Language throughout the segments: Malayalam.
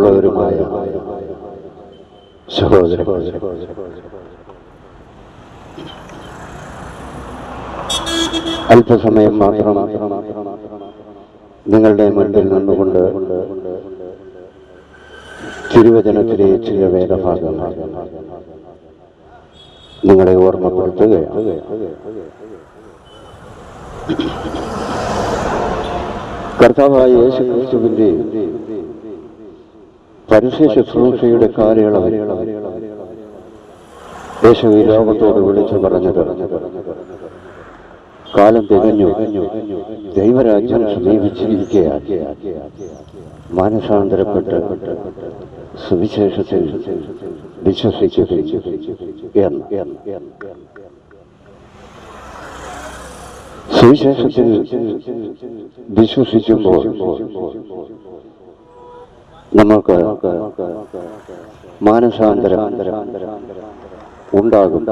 പ്രിയമുള്ളവരുമായ സഹോദര അല്പസമയം മാത്രം നിങ്ങളുടെ മുൻപിൽ നിന്നുകൊണ്ട് തിരുവചനത്തിലെ ചില വേദഭാഗങ്ങൾ നിങ്ങളെ ഓർമ്മപ്പെടുത്തുകയാണ്. കർത്താവായ യേശു പരസ്യ ശുശ്രൂഷയുടെ കാലയളവിൽ യേശു ഈ ലോകത്തോട് വിളിച്ചു പറഞ്ഞത് കാലം തികഞ്ഞു. ദൈവരാജ്യം സമീപിച്ചിരിക്കുകയാണ്. മാനസാന്തരപ്പെട്ട് സുവിശേഷത്തിൽ വിശ്വസിച്ചു സുവിശേഷത്തിൽ വിശ്വസിക്കുമ്പോൾ നമുക്ക് മാനസാന്തരം ഉണ്ടാകും.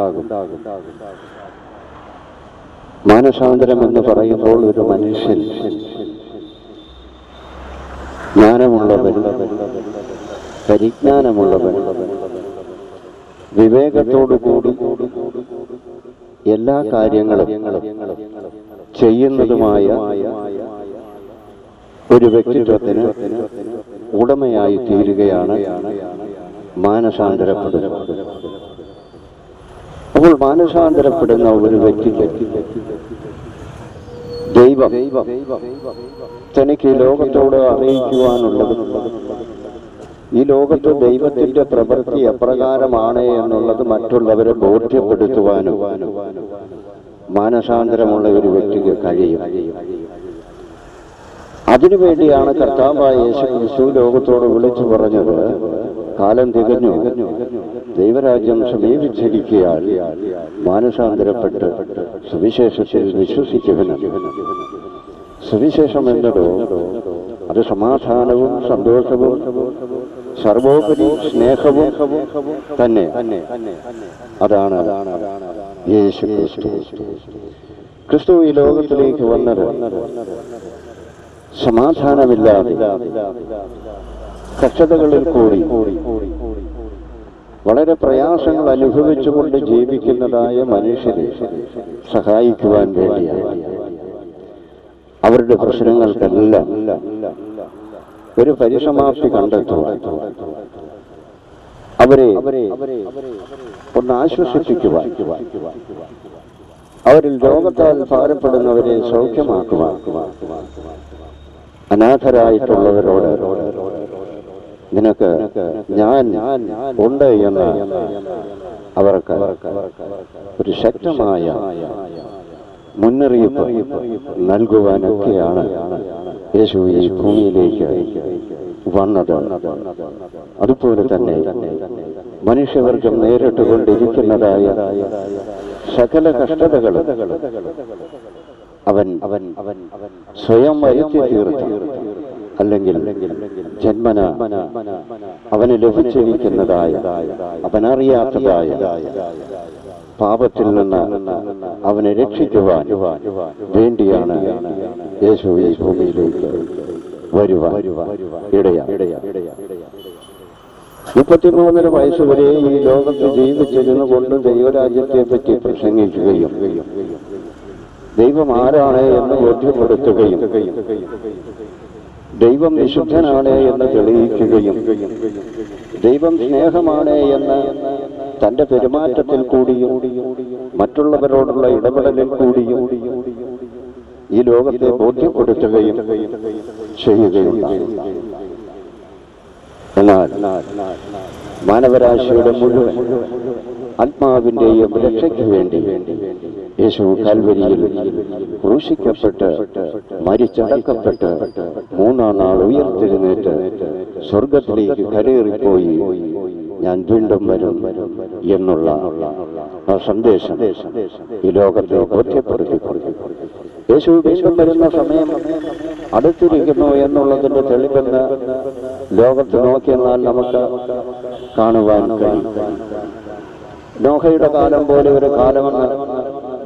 മാനസാന്തരം എന്ന് പറയുമ്പോൾ ഒരു മനുഷ്യൻ ജ്ഞാനമുള്ളവൻ പരിജ്ഞാനമുള്ളവൻ വിവേകത്തോടു കൂടി എല്ലാ കാര്യങ്ങളും ചെയ്യുന്നതുമായ ഒരു വ്യക്തിത്വത്തിന് ഉടമയായി തീരുകയാണ് മാനസാന്തരപ്പെടുന്നത്. അപ്പോൾ മാനസാന്തരപ്പെടുന്ന ഒരു വ്യക്തി ദൈവം തനിക്ക് ലോകത്തോട് അറിയിക്കുവാനുള്ളത്. ഈ ലോകത്ത് ദൈവത്തിന്റെ പ്രവൃത്തി എപ്രകാരമാണ് എന്നുള്ളത് മറ്റുള്ളവരെ ബോധ്യപ്പെടുത്തുവാനും മാനസാന്തരമുള്ള ഒരു വ്യക്തിക്ക് കഴിയും. അതിനുവേണ്ടിയാണ് കർത്താവായ യേശു ക്രിസ്തു ലോകത്തോട് വിളിച്ചു പറഞ്ഞത്. കാലം തികഞ്ഞു. ദൈവരാജ്യം സമീപിച്ചിരിക്കയാൽ മാനസാന്തരപ്പെട്ട് സുവിശേഷത്തിൽ വിശ്വസിക്കുവനും. സുവിശേഷം എന്നതോ അത് സമാധാനവും സന്തോഷവും സർവോപരി സ്നേഹവും തന്നെ. അതാണ് യേശു ക്രിസ്തു ഈ ലോകത്തിലേക്ക് വന്നത് സമാധാനമില്ലാതെ കഷ്ടതകളിൽ കൂടി വളരെ പ്രയാസങ്ങൾ അനുഭവിച്ചുകൊണ്ട് ജീവിക്കുന്നതായ മനുഷ്യരെ സഹായിക്കുവാൻ വേണ്ടിയാണ്. അവരുടെ പ്രശ്നങ്ങൾക്കെല്ലാം ഒരു പരിസമാപ്തി കണ്ടെത്തുവാൻ അവരെ ഒന്ന് ആശ്വസിപ്പിക്കുവാൻ അവരിൽ രോഗത്താൽ ഭാരപ്പെടുന്നവരെ സൗഖ്യമാക്കുവാൻ അനാഥരായിട്ടുള്ളവരോട് നിനക്ക് ഞാൻ ഉണ്ട് എന്ന് അവർക്ക് ഒരു ശക്തമായ മുന്നറിയിപ്പ് നൽകുവാനൊക്കെയാണ് യേശു ഈ ഭൂമിയിലേക്ക് വന്നത്. അതുപോലെ തന്നെ മനുഷ്യവർഗം നേരിട്ടുകൊണ്ടിരിക്കുന്നതായ സകല കഷ്ടതകളും അവൻ അവൻ അവൻ അവൻ സ്വയം വരുത്തി തീർത്ത. അല്ലെങ്കിൽ ജന്മന അവന് ലഭിച്ചിരിക്കുന്നതായ അവനറിയാത്തതായ പാപത്തിൽ നിന്ന് അവനെ രക്ഷിക്കുവാൻ വേണ്ടിയാണ് യേശു ഈ ഭൂമിയിലേക്ക് വരുവാൻ ഇടയാ മുപ്പത്തിമൂന്നര വയസ്സ് വരെ ഈ ലോകത്ത് ജീവിച്ചിരുന്നു കൊണ്ട് ദൈവരാജ്യത്തെ പറ്റി പ്രസംഗിക്കുകയും ദൈവം ആരാണ് എന്ന് ബോധ്യപ്പെടുത്തുകയും ദൈവം വിശുദ്ധനാണ് എന്ന് തെളിയിക്കുകയും ദൈവം സ്നേഹമാണ് എന്ന് തന്റെ പെരുമാറ്റത്തിൽ കൂടിയും മറ്റുള്ളവരോടുള്ള ഇടപെടലിൽ കൂടിയും ഈ ലോകത്തെ ബോധ്യപ്പെടുത്തുകയും ചെയ്യുകയും എന്നാൽ മാനവരാശിയുടെ മുഴുവൻ ആത്മാവിന്റെയും രക്ഷയ്ക്ക് വേണ്ടി വേണ്ടി വേണ്ടി യേശു കാൽവരിയിൽ ക്രൂശിക്കപ്പെട്ട് മരിച്ചടക്കപ്പെട്ട് മൂന്നാം നാൾ ഉയർത്തെഴുന്നേറ്റ് സ്വർഗത്തിലേക്ക് കരയേറിപ്പോയി. ഞാൻ വീണ്ടും വരും എന്നുള്ള ആ സന്ദേശം ഈ ലോകത്തെ ബോധ്യപ്പെടുത്തി യേശു വീണ്ടും വരുന്ന സമയം അടുത്തിരിക്കുന്നു എന്നുള്ളതിന്റെ തെളിവെന്ന് ലോകത്ത് നോക്കിയെന്നാൽ നമുക്ക് കാണുവാൻ കഴിയും. നോഹയുടെ കാലം പോലെ ഒരു കാലമെന്ന്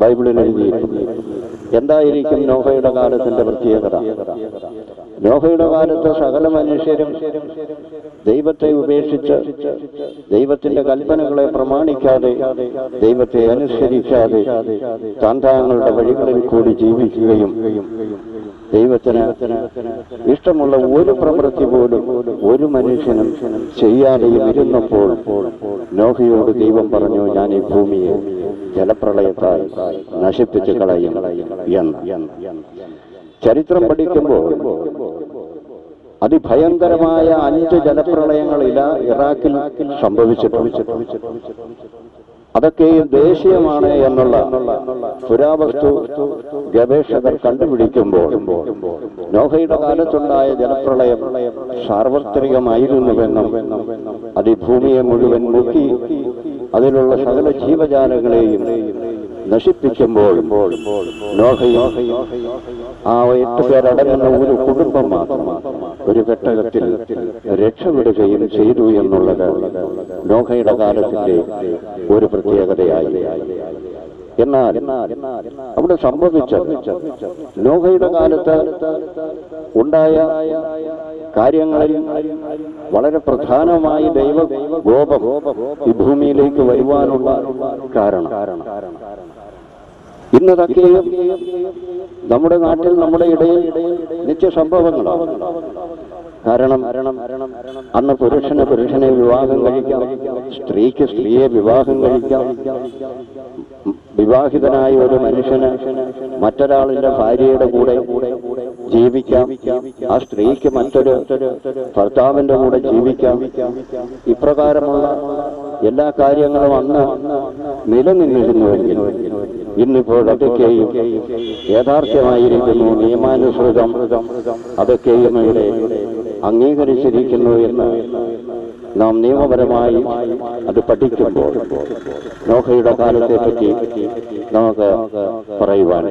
ബൈബിളിൽ എഴുതിയിട്ടുണ്ട്. എന്തായിരിക്കും നോഹയുടെ കാലത്തിന്റെ പ്രത്യേകത? നോഹയുടെ കാലത്ത് സകല മനുഷ്യരും ദൈവത്തെ ഉപേക്ഷിച്ച് ദൈവത്തിന്റെ കൽപ്പനകളെ പ്രമാണിക്കാതെ ദൈവത്തെ അനുസരിക്കാതെ താന്താങ്ങളുടെ വഴികളിൽ കൂടി ജീവിക്കുകയും ദൈവത്തിന് ഇഷ്ടമുള്ള ഒരു പ്രവൃത്തി പോലും ഒരു മനുഷ്യനും ചെയ്യാതെയും ഇരുന്നപ്പോൾ നോഹയോട് ദൈവം പറഞ്ഞു ഞാൻ ഈ ഭൂമിയെ ജലപ്രളയത്താൽ നശിപ്പിച്ചു കളയും എന്ന്. ചരിത്രം പഠിക്കുമ്പോൾ അതിഭയങ്കരമായ അഞ്ച് ജലപ്രളയങ്ങൾ ഇറാഖിൽ സംഭവിച്ചിട്ടുണ്ട്. അതൊക്കെയും ദേശീയമാണ് എന്നുള്ള പുരാവസ്തു ഗവേഷകർ കണ്ടുപിടിക്കുമ്പോൾ നോഹയുടെ കാലത്തുണ്ടായ ജനപ്രളയം സാർവത്രികമായിരുന്നുവെന്നും അത് ഈ ഭൂമിയെ മുഴുവൻ മുക്കി അതിലുള്ള സകല ജീവജാലങ്ങളെയും നശിപ്പിക്കുമ്പോൾ ആ എട്ട് പേരടങ്ങുന്ന ഒരു കുടുംബം മാത്രം ഒരു ഘട്ടത്തിൽ രക്ഷപ്പെടുകയും ചെയ്തു എന്നുള്ളത് നോഹയുടെ കാലത്തിന്റെ ഒരു പ്രത്യേകതയായി. എന്നാൽ അവിടെ സംഭവിച്ച നോഹയുടെ കാലത്ത് ഉണ്ടായ കാര്യങ്ങളിൽ വളരെ പ്രധാനമായി ദൈവ ഗോപ ഈ ഭൂമിയിലേക്ക് വരുവാനുള്ള കാരണം. ഇന്നതൊക്കെയും നമ്മുടെ നാട്ടിൽ നമ്മുടെ ഇടയിൽ നിത്യ സംഭവങ്ങളാണ്. കാരണം അന്ന് പുരുഷന് പുരുഷനെ വിവാഹം കഴിക്കാം സ്ത്രീക്ക് സ്ത്രീയെ വിവാഹം കഴിക്കാം. വിവാഹിതനായ ഒരു മനുഷ്യന് മറ്റൊരാളിന്റെ ഭാര്യയുടെ കൂടെ ജീവിക്കാം ആ സ്ത്രീക്ക് മറ്റൊരു ഭർത്താവിന്റെ കൂടെ ജീവിക്കാം. ഇപ്രകാരമുള്ള എല്ലാ കാര്യങ്ങളും അന്ന് നിലനിന്നിരുന്നുവെങ്കിൽ ഇന്നിപ്പോൾ അതൊക്കെയും യാഥാർത്ഥ്യമായിരിക്കുന്നു നിയമാനുസൃതം. അതൊക്കെയും ഇവിടെ അംഗീകരിച്ചിരിക്കുന്നു എന്ന് നാം നിയമപരമായി അത് പഠിക്കുമ്പോൾ നോഹയുടെ കാലത്തെ പറ്റി നമുക്ക് പറയുവാൻ.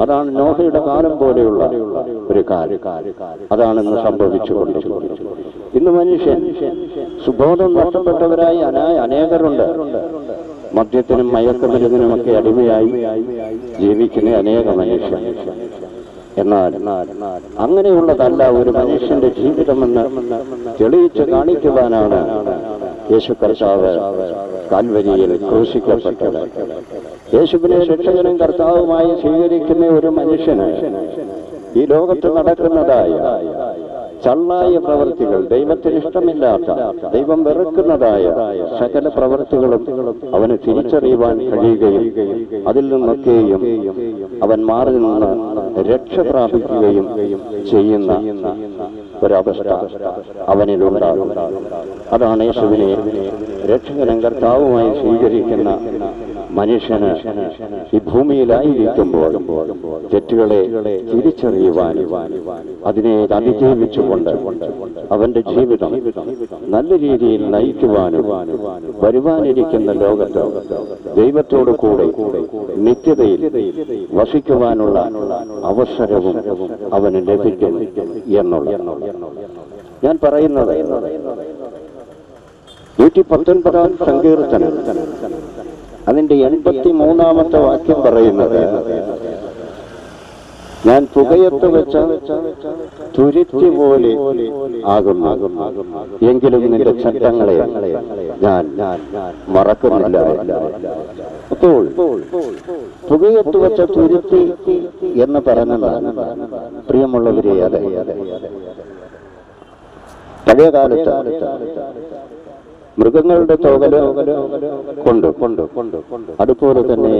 അതാണ് നോഹയുടെ കാലം പോലെയുള്ള ഒരു കാര്യം അതാണ് ഇന്ന് സംഭവിച്ചുകൊണ്ടിരിക്കുന്നത് ഇന്ന് മനുഷ്യൻ സുബോധം നഷ്ടപ്പെട്ടവരായി അനായ അനേകരുണ്ട്. മദ്യത്തിനും മയക്കുമരുന്നിനുമൊക്കെ അടിമയായി ജീവിക്കുന്ന അനേക മനുഷ്യർ. എന്നാൽ അങ്ങനെയുള്ളതല്ല ഒരു മനുഷ്യന്റെ ജീവിതമെന്ന് തെളിയിച്ച് കാണിക്കുവാനാണ് യേശു കർത്താവ് കാൽവരിയിൽ ക്രൂശിക്കപ്പെട്ടത്. യേശുവിനെ രക്ഷകനും കർത്താവുമായി സ്വീകരിക്കുന്ന ഒരു മനുഷ്യന് ഈ ലോകത്ത് നടക്കുന്നതായ ചള്ളായ പ്രവൃത്തികൾ ദൈവത്തിന് ഇഷ്ടമില്ലാത്ത ദൈവം വെറുക്കുന്നതായ സകല പ്രവൃത്തികളും അവന് തിരിച്ചറിയുവാൻ കഴിയുകയും അതിൽ നിന്നൊക്കെയും അവൻ മാറി നിന്ന് രക്ഷ പ്രാപിക്കുകയും ചെയ്യുന്ന ഒരവസ്ഥ അവനിലുണ്ടാകും. അതാണ് യേശുവിനെ രക്ഷകനും കർത്താവുമായി സ്വീകരിക്കുന്ന മനുഷ്യന് ഈ ഭൂമിയിലായിരിക്കുമ്പോൾ തെറ്റുകളെ തിരിച്ചറിയുവാനും അതിനെ അതിജീവിച്ചുകൊണ്ട് അവന്റെ ജീവിതം നല്ല രീതിയിൽ നയിക്കുവാനും വരുവാനിരിക്കുന്ന ലോകത്ത് ദൈവത്തോടു കൂടെ നിത്യതയിൽ വസിക്കുവാനുള്ള അവസരവും അവന് ലഭിക്കും എന്നുള്ള ഞാൻ പറയുന്നത് നൂറ്റി പത്തൊൻപതാം സങ്കീർത്തനം അതിന്റെ എൺപത്തി മൂന്നാമത്തെ വാക്യം പറയുന്നത് ഞാൻ പുകയത്ത് വെച്ച തുരുത്തി പോലെ ആകും എങ്കിലും നിന്റെ ചട്ടങ്ങളെ ഞാൻ മറക്കുന്നില്ല. അപ്പോൾ പുകയത്ത് വെച്ച തുരുത്തി എന്ന് പറഞ്ഞതാണ് പ്രിയമുള്ളവരെ അതെ. പഴയ കാലത്ത് മൃഗങ്ങളുടെ തോകൽ കൊണ്ട്. കൊണ്ട് കൊണ്ട് അതുപോലെ തന്നെ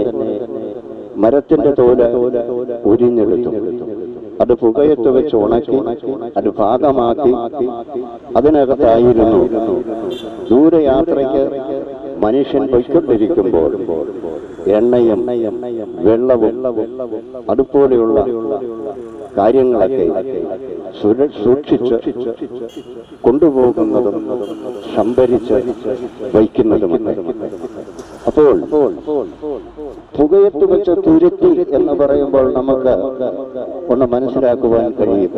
മരത്തിന്റെ തോൽ ഉരിഞ്ഞെടുത്തു. അത് പുകയത്ത് വെച്ച് ഉണക്കി അത് ഭാഗമാക്കി അതിനകത്തായിരുന്നു ദൂരയാത്രയ്ക്ക് മനുഷ്യൻ പൊയ്ക്കൊണ്ടിരിക്കുമ്പോൾ എണ്ണയും വെള്ളവും അതുപോലെയുള്ള കാര്യങ്ങളൊക്കെ സൂക്ഷിച്ച് കൊണ്ടുപോകുന്നതും സംഭരിച്ച് വയ്ക്കുന്നതുമൊക്കെ അപ്പോൾ പുകയത്ത് വെച്ച തുരുത്തി എന്ന് പറയുമ്പോൾ നമുക്ക് ഒന്ന് മനസ്സിലാക്കുവാൻ കഴിയും.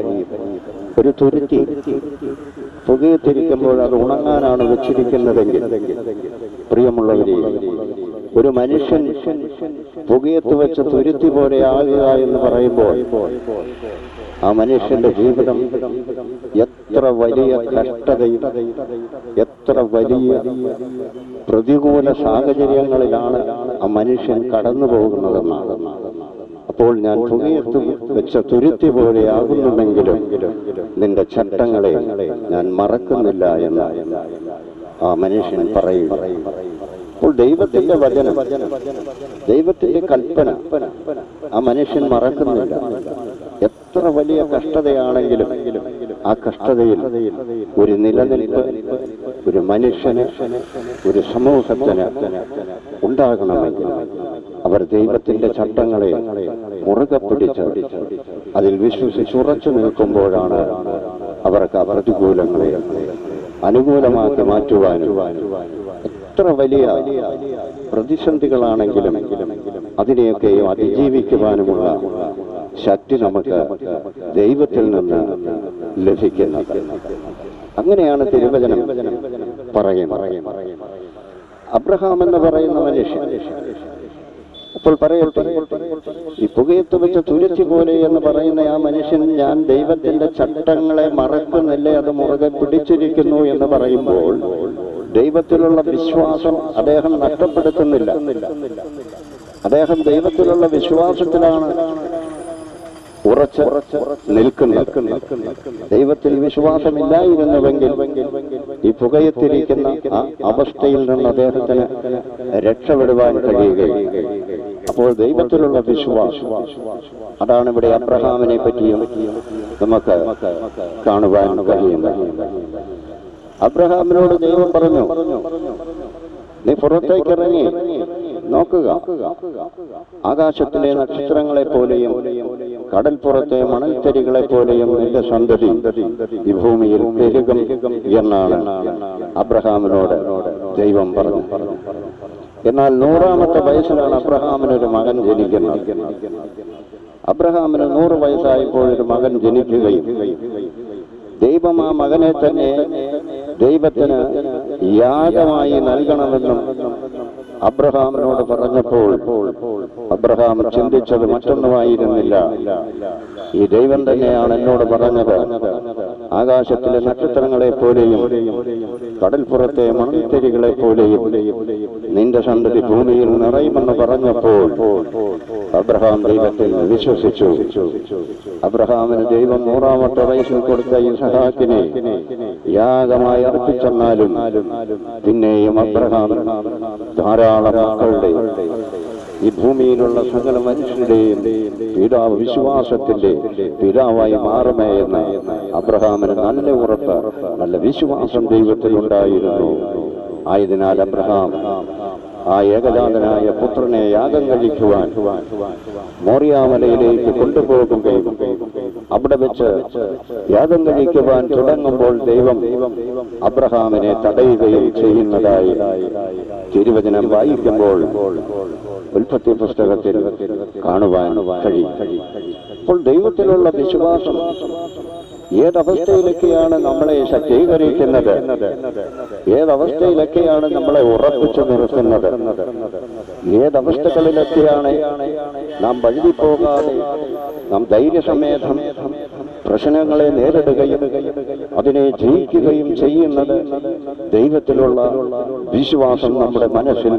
ഒരു തുരുത്തി പുകയത്തിരിക്കുമ്പോൾ അത് ഉണങ്ങാനാണ് വെച്ചിരിക്കുന്നതെങ്കിൽ പ്രിയമുള്ളവരെ ഒരു മനുഷ്യൻ പുകയത്ത് വെച്ച തുരുത്തി പോലെ ആകുക എന്ന് പറയുമ്പോൾ ആ മനുഷ്യന്റെ ജീവിതം എത്ര വലിയ കഷ്ടതയും എത്ര വലിയ പ്രതികൂല സാഹചര്യങ്ങളിലാണ് ആ മനുഷ്യൻ കടന്നു പോകുന്നതെന്നാണ്. അപ്പോൾ ഞാൻ പുകയത്ത് വെച്ച തുരുത്തി പോലെ ആകുന്നുണ്ടെങ്കിലും നിന്റെ ചട്ടങ്ങളെ ഞാൻ മറക്കുന്നില്ല എന്ന് ആ മനുഷ്യൻ പറയുക അപ്പോൾ ദൈവത്തിന്റെ വചനം ദൈവത്തിന്റെ കൽപ്പന ആ മനുഷ്യൻ മറക്കുന്നില്ല. എത്ര വലിയ കഷ്ടതയാണെങ്കിലും ആ കഷ്ടതയിൽ ഒരു നിലനിൽപ്പ് ഒരു മനുഷ്യന് ഒരു സമൂഹത്തിന് ഉണ്ടാകണമെങ്കിൽ അവർ ദൈവത്തിന്റെ ചട്ടങ്ങളെ മുറുകെ പിടിച്ച് അതിൽ വിശ്വസിച്ച് ഉറച്ചു നിൽക്കുമ്പോഴാണ് അവർക്ക് അപ്രതികൂലങ്ങളെ പ്രതികൂലങ്ങളെ അനുകൂലമാക്കി മാറ്റുവാനും എത്ര വലിയ പ്രതിസന്ധികളാണെങ്കിലും അതിനെയൊക്കെ അതിജീവിക്കുവാനുമുള്ള ശക്തി നമുക്ക് ദൈവത്തിൽ നിന്ന് ലഭിക്കുന്നു അങ്ങനെയാണ് തിരുവചനം പറയും അബ്രഹാം എന്ന് പറയുന്ന മനുഷ്യൻ. അപ്പോൾ പറയട്ടെ ഈ പുകയത്ത് വെച്ച തുരച്ചു പോലെ എന്ന് പറയുന്ന ആ മനുഷ്യൻ ഞാൻ ദൈവത്തിന്റെ ചട്ടങ്ങളെ മറക്കുന്നില്ലേ അത് മുറുകെ പിടിച്ചിരിക്കുന്നു എന്ന് പറയുമ്പോൾ ദൈവത്തിലുള്ള വിശ്വാസം അദ്ദേഹം നഷ്ടപ്പെടുത്തുന്നില്ല. അദ്ദേഹം ദൈവത്തിലുള്ള വിശ്വാസത്തിലാണ് ഉറച്ച് നിൽക്കുന്നു ദൈവത്തിൽ വിശ്വാസമില്ലായിരുന്നുവെങ്കിൽ ഈ പുകയത്തിരിക്കുന്ന ആ അവസ്ഥയിൽ നിന്ന് അദ്ദേഹത്തിന് രക്ഷപ്പെടുവാൻ കഴിയുകയും അപ്പോൾ ദൈവത്തിലുള്ള വിശ്വാസം അതാണ് ഇവിടെ അബ്രഹാമിനെ പറ്റിയും നമുക്ക് കാണുവാൻ കഴിയുന്നത്. അബ്രഹാമിനോട് ദൈവം പറഞ്ഞു നീ പുറത്തേക്ക് ഇറങ്ങി നോക്കുക. ആകാശത്തിലെ നക്ഷത്രങ്ങളെ പോലെയും കടൽപ്പുറത്തെ മണൽത്തരികളെ പോലെയും നിന്റെ സന്തതി ഈ ഭൂമിയിൽ പെരുകും എന്നാണ് അബ്രഹാമിനോട് ദൈവം പറഞ്ഞു. എന്നാൽ നൂറാമത്തെ വയസ്സിലാണ് അബ്രഹാമിനൊരു മകൻ ജനിക്കുന്നത്. അബ്രഹാമിന് നൂറ് വയസ്സായപ്പോൾ ഒരു മകൻ ജനിക്കുകയും ദൈവം ആ മകനെ തന്നെ ദൈവത്തിന് യാഗമായി നൽകണമെന്നും അബ്രഹാമിനോട് പറഞ്ഞപ്പോൾ അബ്രഹാം ചിന്തിച്ചത് മറ്റൊന്നുമായിരുന്നില്ല. ഈ ദൈവം തന്നെയാണ് എന്നോട് പറഞ്ഞത്. ആകാശത്തിലെ നക്ഷത്രങ്ങളെ പോലെയും കടൽപ്പുറത്തെ മണൽത്തരികളെ പോലെയും നിന്റെ സന്തതി ഭൂമിയിൽ നിറയുമെന്ന് പറഞ്ഞപ്പോൾ അബ്രഹാം ദൈവത്തിൽ വിശ്വസിച്ചു. അബ്രഹാമിന് ദൈവം നൂറാമത്തെ വയസ്സിൽ കൊടുത്ത ഈ സഹാക്കിനെ യാഗമായി അർപ്പിച്ചെന്നാലും പിന്നെയും അബ്രഹാം ധാരാളം മക്കളുടെ ഈ ഭൂമിയിലുള്ള സകല മനുഷ്യരുടെയും പിതാവ് വിശ്വാസത്തിന്റെ പിതാവായി മാറുമേ എന്ന് അബ്രഹാമിന് നല്ല ഉറപ്പ് നല്ല വിശ്വാസം ദൈവത്തിൽ ഉണ്ടായിരുന്നു ആയതിനാൽ അബ്രഹാം ആ ഏകജാതനായ പുത്രനെ യാഗം കഴിക്കുവാൻ മോറിയാമലയിലേക്ക് കൊണ്ടുപോകുകയും അവിടെ വെച്ച് യാഗം കഴിക്കുവാൻ തുടങ്ങുമ്പോൾ ദൈവം അബ്രഹാമിനെ തടയുകയും ചെയ്യുന്നതായി തിരുവചനം വായിക്കുമ്പോൾ ഉൽപ്പത്തി പുസ്തകത്തിൽ കാണുവാൻ കഴിയും. അപ്പോൾ ദൈവത്തിലുള്ള വിശ്വാസം ഏതവസ്ഥയിലൊക്കെയാണ് നമ്മളെ ശക്തീകരിക്കുന്നത്? ഏതവസ്ഥയിലൊക്കെയാണ് നമ്മളെ ഉറപ്പിച്ചു നിർത്തുന്നത്? ഏതവസ്ഥകളിലൊക്കെയാണ് നാം വഴുതിപ്പോകാതെ നാം ധൈര്യസമേതം പ്രശ്നങ്ങളെ നേരിടുകയും അതിനെ ജയിക്കുകയും ചെയ്യുന്നത് ദൈവത്തിലുള്ള വിശ്വാസം നമ്മുടെ മനസ്സിൽ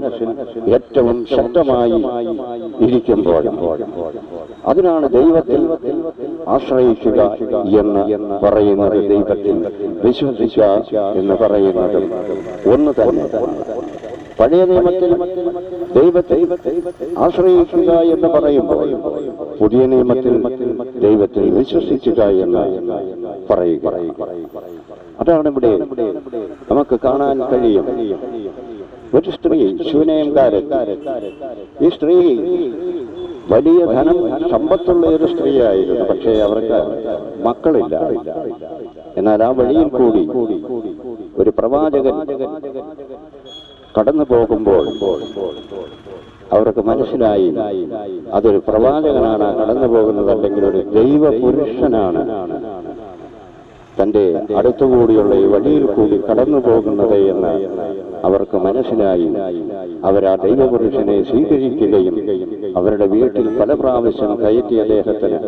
ഏറ്റവും ശക്തമായി ഇരിക്കുമ്പോൾ അതിനാണ് ദൈവത്തിൽ ആശ്രയിക്കുക എന്ന് പറയുന്നത് ദൈവത്തിൽ വിശ്വസിക്കുക എന്ന് പറയുന്നത് ഒന്ന് തന്നെ. പഴയ നിയമത്തിൽ ദൈവത്തെ ആശ്രയിക്കുക എന്ന് പറയുമ്പോൾ പുതിയ നിയമത്തിൽ ദൈവത്തിൽ വിശ്വസിക്കുക എന്ന് പറയുക. അതാണ് ഇവിടെ നമുക്ക് കാണാൻ കഴിയും. ഒരു സ്ത്രീ ശൂനയംകാരൻ ഈ സ്ത്രീ വലിയ ധനം സമ്പത്തുള്ള ഒരു സ്ത്രീയായിരുന്നു. പക്ഷേ അവർക്ക് മക്കളില്ല. എന്നാൽ ആ വഴിയിൽ കൂടി ഒരു പ്രവാചകൻ കടന്നു പോകുമ്പോൾ അവർക്ക് മനസ്സിലായി അതൊരു പ്രവാചകനാണ് കടന്നു പോകുന്നത് അല്ലെങ്കിൽ ഒരു ദൈവ പുരുഷനാണ് തന്റെ അടുത്തുകൂടിയുള്ള ഈ വഴിയിൽ കൂടി കടന്നു പോകുന്നത് എന്ന് അവർക്ക് മനസ്സിലായി. അവർ ആ ദൈവപുരുഷനെ സ്വീകരിക്കുകയും അവരുടെ വീട്ടിൽ പല പ്രാവശ്യം കയറ്റി അദ്ദേഹത്തിന്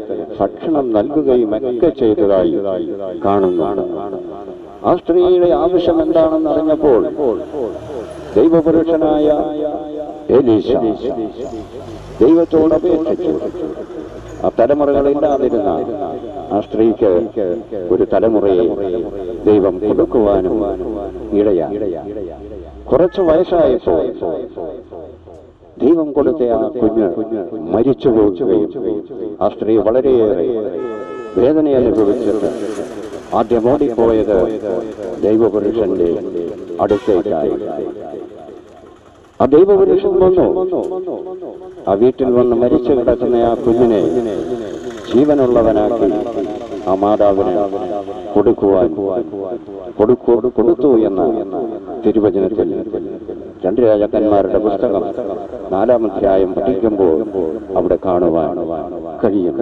ഭക്ഷണം നൽകുകയും ഒക്കെ ചെയ്തതായി കാണുന്നു. ആ സ്ത്രീയുടെ ആവശ്യം എന്താണെന്ന് അറിഞ്ഞപ്പോൾ ദൈവപുരുഷനായ എലീശ ദൈവത്തോട് അപേക്ഷിച്ചു. ആ തലമുറകളില്ലാതിരുന്ന ആ സ്ത്രീക്ക് ഒരു തലമുറയെ ദൈവം കൊടുക്കുവാനും ഇടയാ കുറച്ച് വയസ്സായപ്പോൾ ദൈവം കൊടുത്ത ആ കുഞ്ഞ് മരിച്ചു പോകുകയും ആ സ്ത്രീ വളരെയേറെ വേദന അനുഭവിച്ചിട്ട് ആദ്യം ഓടിപ്പോയത് ദൈവപുരുഷന്റെ അടുത്തേക്കായി. ആ ദൈവപുരുഷൻ വന്നു. ആ വീട്ടിൽ വന്ന് മരിച്ചു കിടക്കുന്ന ആ കുഞ്ഞിനെ ജീവനുള്ളവനാക്കി ആ മാതാവിനെ കൊടുക്കുവാൻ കൊടുക്കു കൊടുത്തു എന്ന് തിരുവചനത്തിൽ രണ്ട് രാജാക്കന്മാരുടെ പുസ്തകം നാലാമധ്യായം പഠിക്കുമ്പോൾ അവിടെ കാണുവാൻ കഴിയും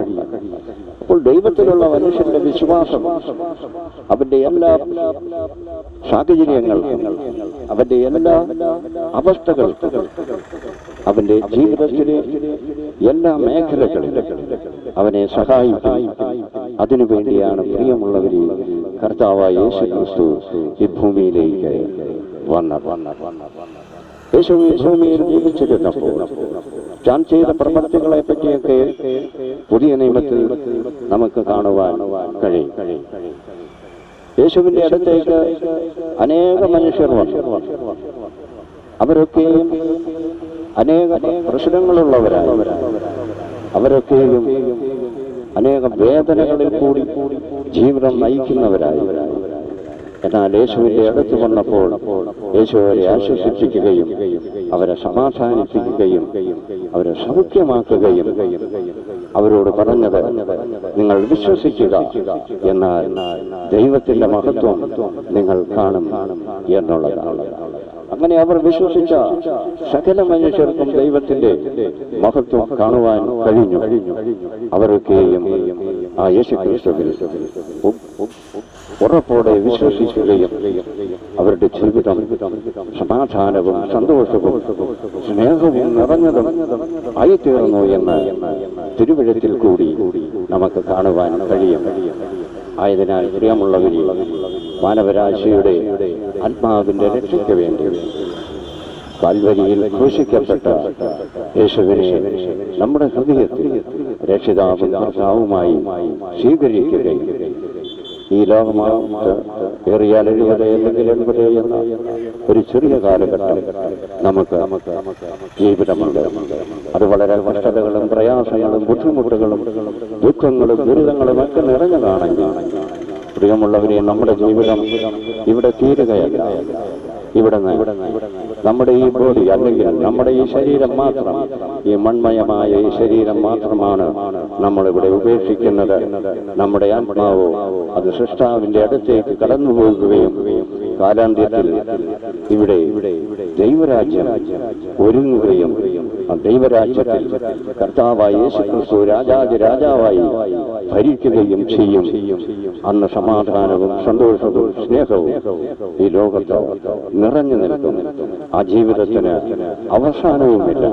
അപ്പോൾ ദൈവത്തിലുള്ള മനുഷ്യന്റെ വിശ്വാസം അവന്റെ എല്ലാ സാഹചര്യങ്ങൾക്കും അവന്റെ എല്ലാ അവസ്ഥകൾക്കും അവന്റെ ജീവിതത്തിലെ എല്ലാ മേഖലകളിലും അവനെ സഹായിക്കും. അതിനുവേണ്ടിയാണ് പ്രിയമുള്ളവരെ കർത്താവായ യേശു ക്രിസ്തു ഈ ഭൂമിയിലേക്ക് വന്നത്. യേശു ഈ ഭൂമിയിൽ ജീവിച്ചിരുന്നപ്പോൾ ചെയ്ത പ്രവർത്തികളെ പറ്റിയൊക്കെ പുതിയ നിയമത്തിൽ നമുക്ക് കാണുവാൻ കഴിയും. യേശുവിന്റെ അടുത്തേക്ക് അനേക മനുഷ്യർ വന്നു. അവരൊക്കെയും അനേക പ്രശ്നങ്ങളുള്ളവരാണ് അവരൊക്കെയും അനേകം വേദനകളിൽ കൂടി ജീവിതം നയിക്കുന്നവരായി. എന്നാൽ യേശുവിന്റെ അടുത്ത് വന്നപ്പോൾ യേശു അവരെ ആശ്വസിപ്പിക്കുകയും അവരെ സമാധാനിപ്പിക്കുകയും അവരെ സൗഖ്യമാക്കുകയും അവരോട് പറഞ്ഞത് നിങ്ങൾ വിശ്വസിക്കുക എന്നാൽ ദൈവത്തിന്റെ മഹത്വം നിങ്ങൾ കാണും എന്നുള്ളതാണ്. അങ്ങനെ അവർ വിശ്വസിച്ച സകല മനുഷ്യർക്കും ദൈവത്തിന്റെ മഹത്വം കാണുവാൻ കഴിഞ്ഞു. അവരൊക്കെയും ആ യേശുക്രിസ്തുവിൽ ഉറപ്പോടെ വിശ്വസിക്കുകയും അവരുടെ ജീവിതം സമാധാനവും സന്തോഷവും സ്നേഹവും നിറഞ്ഞതും ആയിത്തീർന്നു എന്ന് തിരുവിഴത്തിൽ കൂടി നമുക്ക് കാണുവാൻ കഴിയും. ആയതിനാൽ പ്രിയമുള്ളവരെ മാനവരാശിയുടെ ആത്മാവിന്റെ രക്ഷയ്ക്ക് വേണ്ടി കാൽവരിയിൽ ഘോഷിക്കപ്പെട്ട യേശുവിനെ നമ്മുടെ ഹൃദയത്തിൽ രക്ഷിതാവും കർത്താവുമായി സ്വീകരിക്കുകയും ഈ ലോകമാകത്ത് ഏറിയാൽ എഴുപത് അല്ലെങ്കിൽ എൺപത് എന്ന. ഒരു ചെറിയ കാലഘട്ടം നമുക്ക് ജീവിതമുണ്ട്. അത് വളരെ കഷ്ടതകളും പ്രയാസങ്ങളും ബുദ്ധിമുട്ടുകളും ദുഃഖങ്ങളും ദുരിതങ്ങളും ഒക്കെ നിറഞ്ഞതാണെങ്കിൽ പ്രിയമുള്ളവരെ നമ്മുടെ ജീവിതം ഇവിടെ തീരുകയല്ല. ഇവിടെ നമ്മുടെ ഈ ബോഡി അല്ലെങ്കിൽ നമ്മുടെ ഈ ശരീരം മാത്രം ഈ മൺമയമായ ഈ ശരീരം മാത്രമാണ് നമ്മളിവിടെ ഉപേക്ഷിക്കുന്നത്. നമ്മുടെ ആത്മാവോ അത് സൃഷ്ടാവിന്റെ അടുത്തേക്ക് കടന്നു പോകുകയും കാലാന്ത്യത്തിൽ ഇവിടെ ദൈവരാജ്യം ഒരുങ്ങുകയും ദൈവരാജ്യത്തിൽ കർത്താവായ യേശുക്രിസ്തു രാജാവായി ഭരിക്കുകയും ചെയ്യും. അന്ന് സമാധാനവും സന്തോഷവും സ്നേഹവും ഈ ലോകത്ത് നിറഞ്ഞു നിൽക്കും. ആ ജീവിതത്തിന് അവസാനവുമില്ല.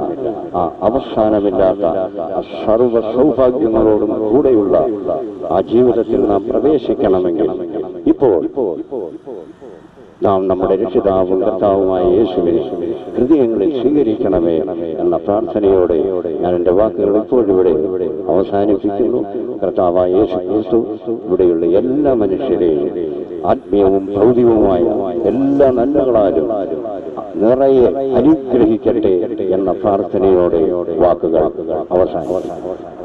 ആ അവസാനമില്ലാത്ത സർവ സൗഭാഗ്യങ്ങളോടും കൂടെയുള്ള ആ ജീവിതത്തിൽ നാം പ്രവേശിക്കണമെങ്കിൽ ഇപ്പോൾ നാം നമ്മുടെ രക്ഷിതാവും കർത്താവുമായ യേശുവിനെ ഹൃദയങ്ങളിൽ സ്വീകരിക്കണമേ എന്ന പ്രാർത്ഥനയോടെ ഞാൻ എന്റെ വാക്കുകൾ ഇപ്പോഴിവിടെ അവസാനിപ്പിക്കുന്നു. കർത്താവായ യേശു ക്രിസ്തു ഇവിടെയുള്ള എല്ലാ മനുഷ്യരെയും ആത്മീയവും ഭൗതികവുമായ എല്ലാ നന്മകളാലും നിറയെ അനുഗ്രഹിക്കട്ടെ എന്ന പ്രാർത്ഥനയോടെ വാക്കുകൾ അവസാനിക്കും